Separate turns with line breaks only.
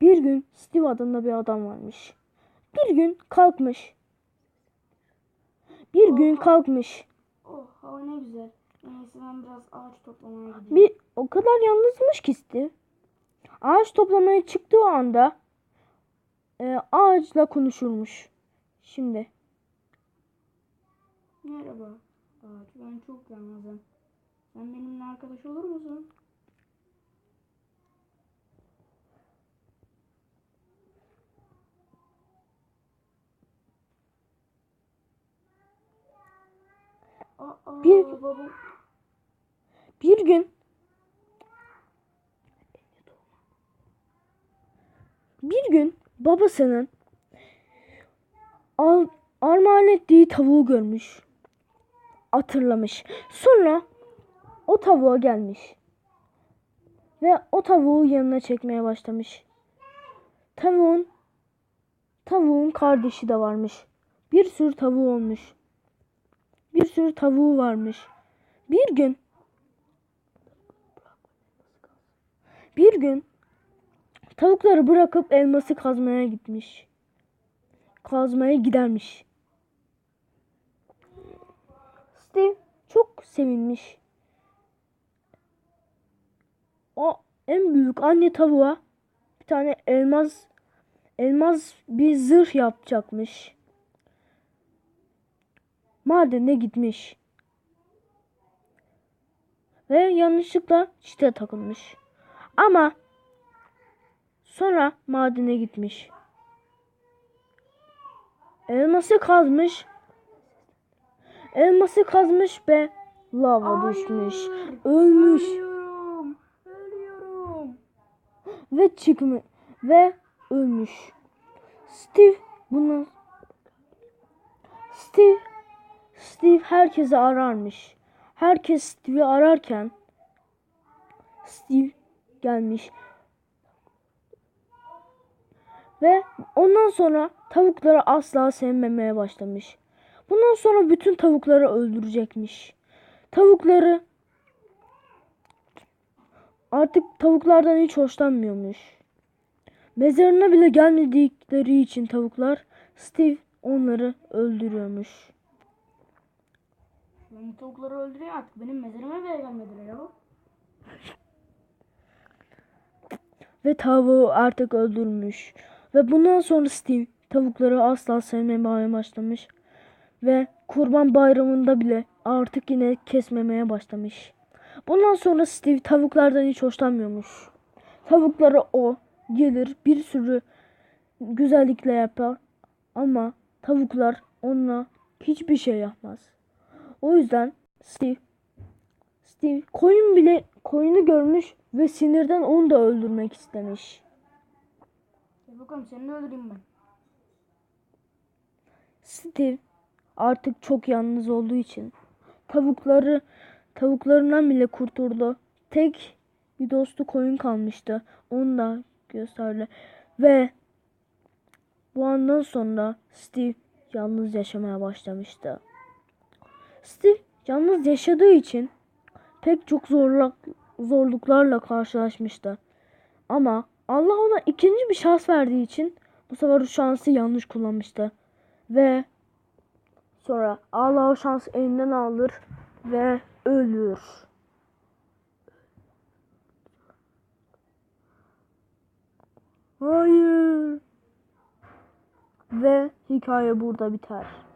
Bir gün Steve adında bir adam varmış. Bir gün kalkmış. Bir gün
Oha.
kalkmış.
Oh hava ne güzel. İyisi ben biraz ağaç toplamaya gideyim.
Bir o kadar yalnızmış ki Steve. Ağaç toplamaya çıktığı anda e, ağaçla konuşurmuş. Şimdi
Merhaba ağaç ben çok yalnızım. Sen benimle arkadaş olur musun?
Bir- bir gün bir gün babasının al, armağan ettiği tavuğu görmüş. Hatırlamış. Sonra o tavuğa gelmiş. Ve o tavuğu yanına çekmeye başlamış. Tavuğun tavuğun kardeşi de varmış. Bir sürü tavuğu olmuş. Bir sürü tavuğu varmış. Bir gün bir gün tavukları bırakıp elması kazmaya gitmiş. Kazmaya gidermiş. Steve çok sevinmiş. O en büyük anne tavuğa bir tane elmas elmas bir zırh yapacakmış. Madene gitmiş. Ve yanlışlıkla çite takılmış. Ama sonra madene gitmiş. Elması kazmış. Elması kazmış ve lava düşmüş.
Hayır,
Ölmüş
Ölüyorum. Ölüyorum.
ve çıkmış ve ölmüş. Steve bunu Steve Steve herkesi ararmış. Herkes Steve'i ararken Steve gelmiş. Ve ondan sonra tavukları asla sevmemeye başlamış. Bundan sonra bütün tavukları öldürecekmiş. Tavukları artık tavuklardan hiç hoşlanmıyormuş. Mezarına bile gelmedikleri için tavuklar Steve onları öldürüyormuş.
Ben bu tavukları öldüreyim artık. Benim mezarıma bile gelmediler ya.
Ve tavuğu artık öldürmüş. Ve bundan sonra Steve tavukları asla sevmemeye başlamış. Ve kurban bayramında bile artık yine kesmemeye başlamış. Bundan sonra Steve tavuklardan hiç hoşlanmıyormuş. Tavukları o gelir bir sürü güzellikle yapar. Ama tavuklar ona hiçbir şey yapmaz. O yüzden Steve Steve koyun bile koyunu görmüş ve sinirden onu da öldürmek istemiş.
Gel bakalım seni öldüreyim ben.
Steve artık çok yalnız olduğu için tavukları tavuklarından bile kurtuldu. Tek bir dostu koyun kalmıştı. Onu da gösterdi. Ve bu andan sonra Steve yalnız yaşamaya başlamıştı. Steve yalnız yaşadığı için pek çok zorluk, zorluklarla karşılaşmıştı. Ama Allah ona ikinci bir şans verdiği için bu sefer o şansı yanlış kullanmıştı. Ve sonra Allah o şansı elinden alır ve ölür. Hayır. Ve hikaye burada biter.